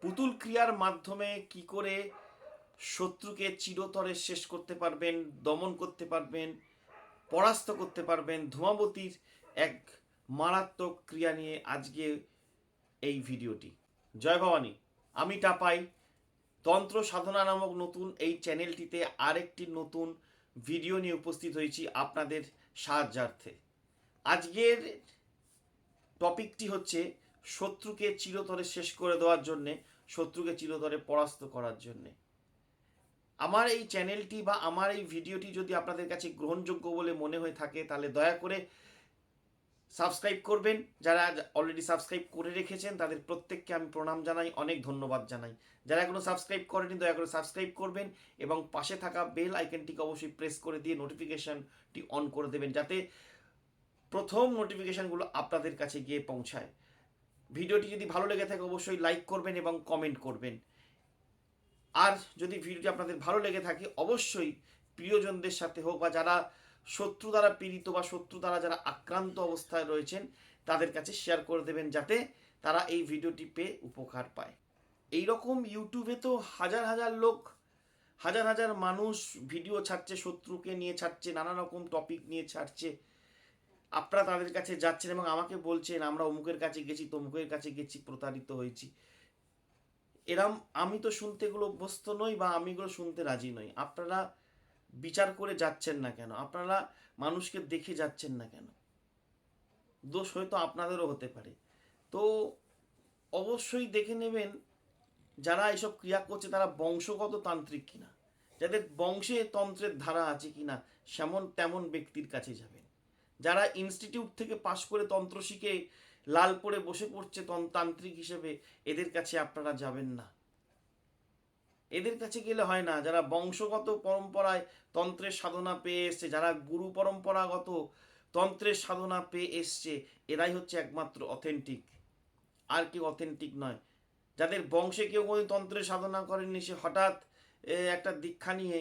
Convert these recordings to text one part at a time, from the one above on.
পুতুল ক্রিয়ার মাধ্যমে কি করে শত্রুকে চিরতরে শেষ করতে পারবেন, দমন করতে পারবেন, পরাস্ত করতে পারবেন, ধুমাবতীর এক মারাত্মক ক্রিয়া নিয়ে আজকে এই ভিডিওটি। জয় ভবানী, আমি টাপাই তন্ত্র সাধনা নামক নতুন এই চ্যানেলটিতে আরেকটি নতুন ভিডিও নিয়ে উপস্থিত হয়েছি আপনাদের সাহায্যার্থে। আজকের টপিকটি হচ্ছে শত্রুকে চিরতরে শেষ করে দেওয়ার জন্যে, শত্রুকে চিরতরে পরাস্ত করার জন্যে। আমার এই চ্যানেলটি বা আমার এই ভিডিওটি যদি আপনাদের কাছে গ্রহণযোগ্য বলে মনে হয়ে থাকে, তাহলে দয়া করে সাবস্ক্রাইব করবেন। যারা অলরেডি সাবস্ক্রাইব করে রেখেছেন, তাদের প্রত্যেককে আমি প্রণাম জানাই, অনেক ধন্যবাদ জানাই। যারা এখনও সাবস্ক্রাইব করেনি, দয়া করে সাবস্ক্রাইব করবেন এবং পাশে থাকা বেল আইকনটিকে অবশ্যই প্রেস করে দিয়ে নোটিফিকেশনটি অন করে দেবেন, যাতে প্রথম নোটিফিকেশনগুলো আপনাদের কাছে গিয়ে পৌঁছায়। ভিডিওটি যদি ভালো লেগে থাকে, অবশ্যই লাইক করবেন এবং কমেন্ট করবেন। আর যদি ভিডিওটি আপনাদের ভালো লেগে থাকে, অবশ্যই প্রিয়জনদের সাথে হোক বা যারা শত্রু দ্বারা পীড়িত বা শত্রু দ্বারা যারা আক্রান্ত অবস্থায় রয়েছেন, তাদের কাছে শেয়ার করে দেবেন যাতে তারা এই ভিডিওটি পেয়ে উপকার পায়। এই রকম ইউটিউবে তো হাজার হাজার লোক, হাজার হাজার মানুষ ভিডিও ছাড়ছে, শত্রুকে নিয়ে ছাড়ছে, নানা রকম টপিক নিয়ে ছাড়ছে। আপনারা তাদের কাছে যাচ্ছেন এবং আমাকে বলছেন, আমরা অমুকের কাছে গেছি, তমুকের কাছে গেছি, প্রতারিত হয়েছি। এরম আমি তো শুনতে এগুলো অভ্যস্ত নই বা আমি এগুলো শুনতে রাজি নই। আপনারা বিচার করে যাচ্ছেন না কেন? আপনারা মানুষকে দেখে যাচ্ছেন না কেন? দোষ হয়তো আপনাদেরও হতে পারে। তো অবশ্যই দেখে নেবেন যারা এসব ক্রিয়া করছে, তারা বংশগত তান্ত্রিক কিনা? যাদের বংশে তন্ত্রের ধারা আছে কিনা, সেমন তেমন ব্যক্তির কাছে যাবেন। যারা ইনস্টিটিউট থেকে পাশ করে তন্ত্র শিখে লাল পরে বসে পড়ছে তন- তান্ত্রিক হিসেবে, এদের কাছে আপনারা যাবেন না। এদের কাছে গেলে হয় না। যারা বংশগত পরম্পরায় তন্ত্রের সাধনা পেয়ে এসছে, যারা গুরু পরম্পরাগত তন্ত্রের সাধনা পেয়ে এসছে, এরাই হচ্ছে একমাত্র অথেন্টিক আর কেউ অথেন্টিক নয়। যাদের বংশে কেউ কোনো তন্ত্রের সাধনা করেননি, সে হঠাৎ একটা দীক্ষা নিয়ে,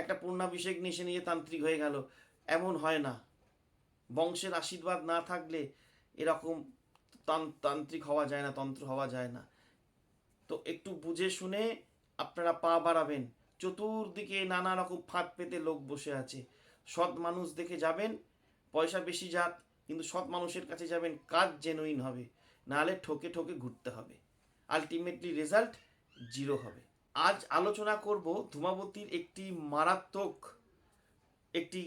একটা পূর্ণাভিষেক নিয়ে, সে নিয়ে তান্ত্রিক হয়ে গেল। এমন হয় না। বংশের আশীর্বাদ না থাকলে এরকম তান্ত্রিক হওয়া যায় না, তন্ত্র হওয়া যায় না। তো একটু বুঝে শুনে আপনারা পা বাড়াবেন। চতুর্দিকে নানা রকম ফাঁদ পেতে লোক বসে আছে। সৎ মানুষ দেখে যাবেন, পয়সা বেশি যাক, কিন্তু সৎ মানুষের কাছে যাবেন, কাজ জেনুইন হবে। নাহলে ঠকে ঠকে ঘুরতে হবে। আলটিমেটলি রেজাল্ট জিরো হবে। আজ আলোচনা করব ধূমাবতীর একটি মারাত্মক, একটি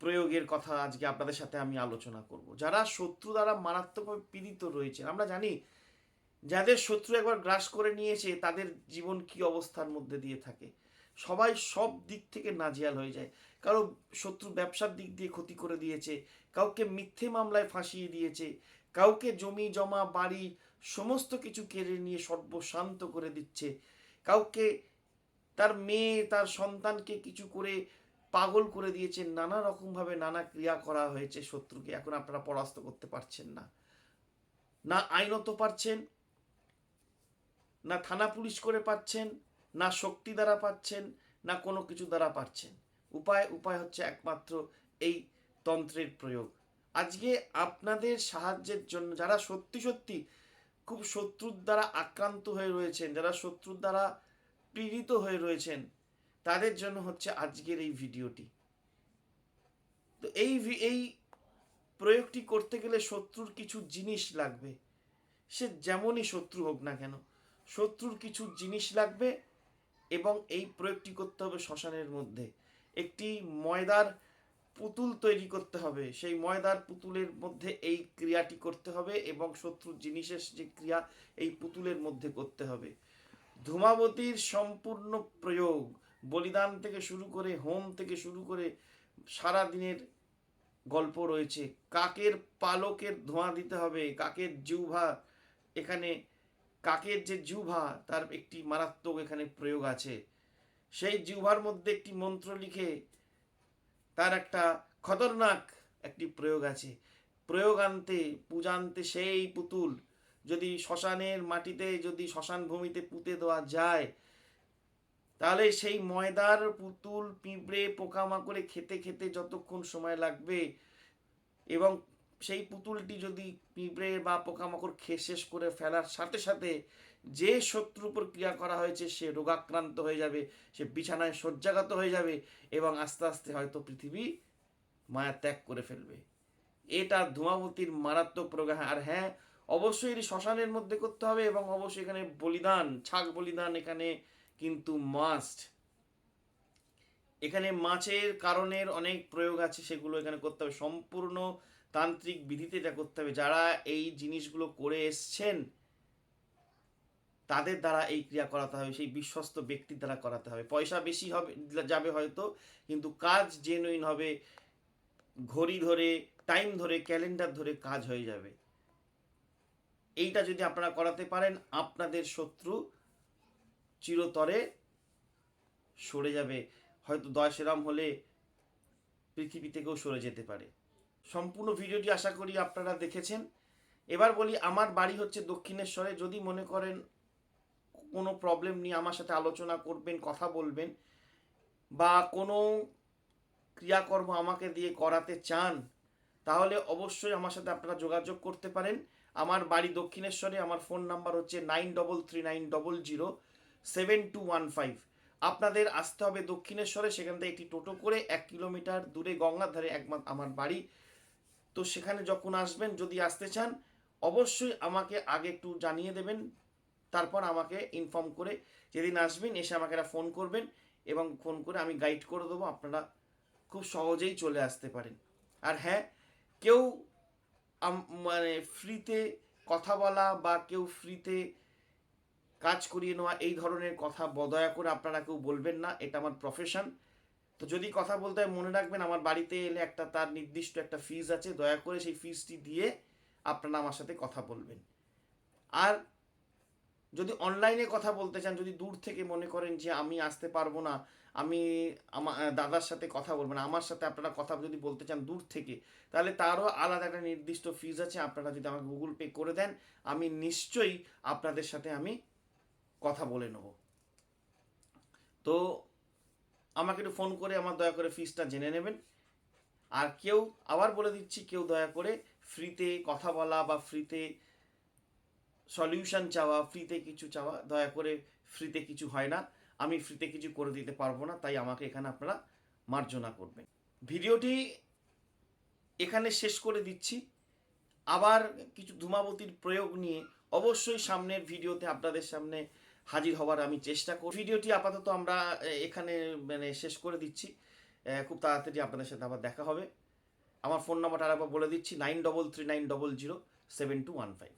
প্রয়োগের কথা আজকে আপনাদের সাথে আমি আলোচনা করব। যারা শত্রু দ্বারা মারাত্মকভাবে পীড়িত রয়েছে আমরা জানি যাদের শত্রু একবার গ্রাস করে নিয়েছে, তাদের জীবন কি অবস্থার মধ্যে দিয়ে থাকে? সবাই সব দিক থেকে নাজিয়াল হয়ে যায়। কারও শত্রু ব্যবসার দিক দিয়ে ক্ষতি করে দিয়েছে, কাউকে মিথ্যে মামলায় ফাঁসিয়ে দিয়েছে, কাউকে জমি, জমা, বাড়ি সমস্ত কিছু কেড়ে নিয়ে সর্বশান্ত করে দিচ্ছে। কাউকে তার মেয়ে, তার সন্তানকে কিছু করে পাগল করে দিয়েছে। নানা রকমভাবে নানা ক্রিয়া করা হয়েছে শত্রুকে। এখন আপনারা পরাস্ত করতে পারছেন না। না আইনত পারছেন না থানা পুলিশ করে পাচ্ছেন, না শক্তি দ্বারা পাচ্ছেন, না কোনো কিছু দ্বারা পাচ্ছেন। উপায় উপায় হচ্ছে একমাত্র এই তন্ত্রের প্রয়োগ। আজকে আপনাদের সাহায্যের জন্য যারা সত্যি সত্যি খুব শত্রুর দ্বারা আক্রান্ত হয়ে রয়েছেন, যারা শত্রুর দ্বারা পীড়িত হয়ে রয়েছেন, তাদের জন্য হচ্ছে আজকের এই ভিডিওটি। তো এই এই প্রয়োগটি করতে গেলে শত্রুর কিছু জিনিস লাগবে। সে যেমনই শত্রু হোক না কেন শত্রুর কিছু জিনিস লাগবে এবং এই প্রয়োগটি করতে হবে শ্মশানের মধ্যে। একটি ময়দার পুতুল তৈরি করতে হবে। সেই ময়দার পুতুলের মধ্যে এই ক্রিয়াটি করতে হবে এবং শত্রুর জিনিসের যে ক্রিয়া, এই পুতুলের মধ্যে করতে হবে। ধূমাবতীর সম্পূর্ণ প্রয়োগ, বলিদান থেকে শুরু করে, হোম থেকে শুরু করে সারা দিনের গল্প রয়েছে। কাকের পালকের ধোঁয়া দিতে হবে, কাকের জিহ্বা এখানে কাকের যে জিহ্বা তার একটি মারাত্মক এখানে প্রয়োগ আছে। সেই জিহ্বার মধ্যে একটি মন্ত্র লিখে তার একটা খতরনাক একটি প্রয়োগ আছে। প্রয়োগ আনতে পূজানতে সেই পুতুল যদি শ্মশানের মাটিতে, যদি শ্মশান ভূমিতে পুঁতে দেওয়া যায়, তাহলে সেই ময়দার পুতুল পিঁপড়ে পোকামাকড়ে খেতে খেতে যতক্ষণ সময় লাগবে এবং সেই পুতুলটি যদি পিঁপড়ে বা পোকামাকড় খেয়ে শেষ করে ফেলার সাথে সাথে যে শত্রুর উপর ক্রিয়া করা হয়েছে, সে রোগাক্রান্ত হয়ে যাবে, সে বিছানায় শয্যাগত হয়ে যাবে এবং আস্তে আস্তে হয়তো পৃথিবী মায়া ত্যাগ করে ফেলবে। এটা ধূমাবতীর মারাত্মক প্রোগ্রাম আর হ্যাঁ অবশ্যই এটি শ্মশানের মধ্যে করতে হবে এবং অবশ্যই এখানে বলিদান, ছাগ বলিদান এখানে কিন্তু মাস্ট এখানে মাছের কারণের অনেক প্রয়োগ আছে, সেগুলো এখানে করতে হবে। সম্পূর্ণ তান্ত্রিক বিধিতে এটা করতে হবে, যারা এই জিনিসগুলো করে এসছেন, তাদের দ্বারা এই ক্রিয়া করাতে হবে, সেই বিশ্বস্ত ব্যক্তির দ্বারা করাতে হবে। পয়সা বেশি হবে, যাবে হয়তো, কিন্তু কাজ জেনুইন হবে, ঘড়ি ধরে টাইম ধরে ক্যালেন্ডার ধরে কাজ হয়ে যাবে। এইটা যদি আপনারা করাতে পারেন, আপনাদের শত্রু চিরতরে সরে যাবে। হয়তো দয় সেরাম হলে পৃথিবী থেকেও সরে যেতে পারে। সম্পূর্ণ ভিডিওটি আশা করি আপনারা দেখেছেন। এবার বলি, আমার বাড়ি হচ্ছে দক্ষিণেশ্বরে। যদি মনে করেন কোনো প্রবলেম নিয়ে আমার সাথে আলোচনা করবেন, কথা বলবেন, বা কোনো ক্রিয়াকর্ম আমাকে দিয়ে করাতে চান, তাহলে অবশ্যই আমার সাথে আপনারা যোগাযোগ করতে পারেন। আমার বাড়ি দক্ষিণেশ্বরে, আমার ফোন নাম্বার হচ্ছে nine double three nine double zero seven two one five আপনাদের আসতে হবে দক্ষিণেশ্বরে, সেখান থেকে একটি টোটো করে এক কিলোমিটার দূরে গঙ্গার ধারে একমাত্র আমার বাড়ি। তো সেখানে যখন আসবেন, যদি আসতে চান, অবশ্যই আমাকে আগে একটু জানিয়ে দেবেন। তারপর আমাকে ইনফর্ম করে যেদিন আসবেন, এসে আমাকে একটা ফোন করবেন এবং ফোন করে আমি গাইড করে দেবো, আপনারা খুব সহজেই চলে আসতে পারেন। আর হ্যাঁ কেউ মানে ফ্রিতে কথা বলা বা কেউ ফ্রিতে কাজ করিয়ে নেওয়া, এই ধরনের কথা বদয়া করে আপনারা কেউ বলবেন না, এটা আমার প্রফেশন তো যদি কথা বলতে হয়, মনে রাখবেন আমার বাড়িতে এলে একটা তার নির্দিষ্ট একটা ফিজ আছে, দয়া করে সেই ফিজটি দিয়ে আপনারা আমার সাথে কথা বলবেন। আর যদি অনলাইনে কথা বলতে চান, যদি দূর থেকে মনে করেন যে আমি আসতে পারব না, আমি আমার দাদার সাথে কথা বলব না, আমার সাথে আপনারা কথা যদি বলতে চান দূর থেকে, তাহলে তারও আলাদা একটা নির্দিষ্ট ফিজ আছে, আপনারা যদি আমাকে গুগল পে করে দেন, আমি নিশ্চয়ই আপনাদের সাথে আমি কথা বলে নেব। তো আমাকে একটু ফোন করে, আমার দয়া করে ফিজটা জেনে নেবেন। আর কেউ, আবার বলে দিচ্ছি, কেউ দয়া করে ফ্রিতে কথা বলা বা ফ্রিতে সলিউশন চাওয়া ফ্রিতে কিছু চাওয়া, দয়া করে ফ্রিতে কিছু হয় না। আমি ফ্রিতে কিছু করে দিতে পারব না, তাই আমাকে এখানে আপনারা মার্জনা করবেন। ভিডিওটি এখানে শেষ করে দিচ্ছি। আবার কিছু ধূমাবতীর প্রয়োগ নিয়ে অবশ্যই সামনের ভিডিওতে আপনাদের সামনে হাজির হওয়ার আমি চেষ্টা করি। ভিডিওটি আপাতত আমরা এখানে মানে শেষ করে দিচ্ছি। খুব তাড়াতাড়ি আপনাদের সাথে আবার দেখা হবে। আমার ফোন নাম্বারটা আরেকবার বলে দিচ্ছি, nine double three nine double zero seven two one five.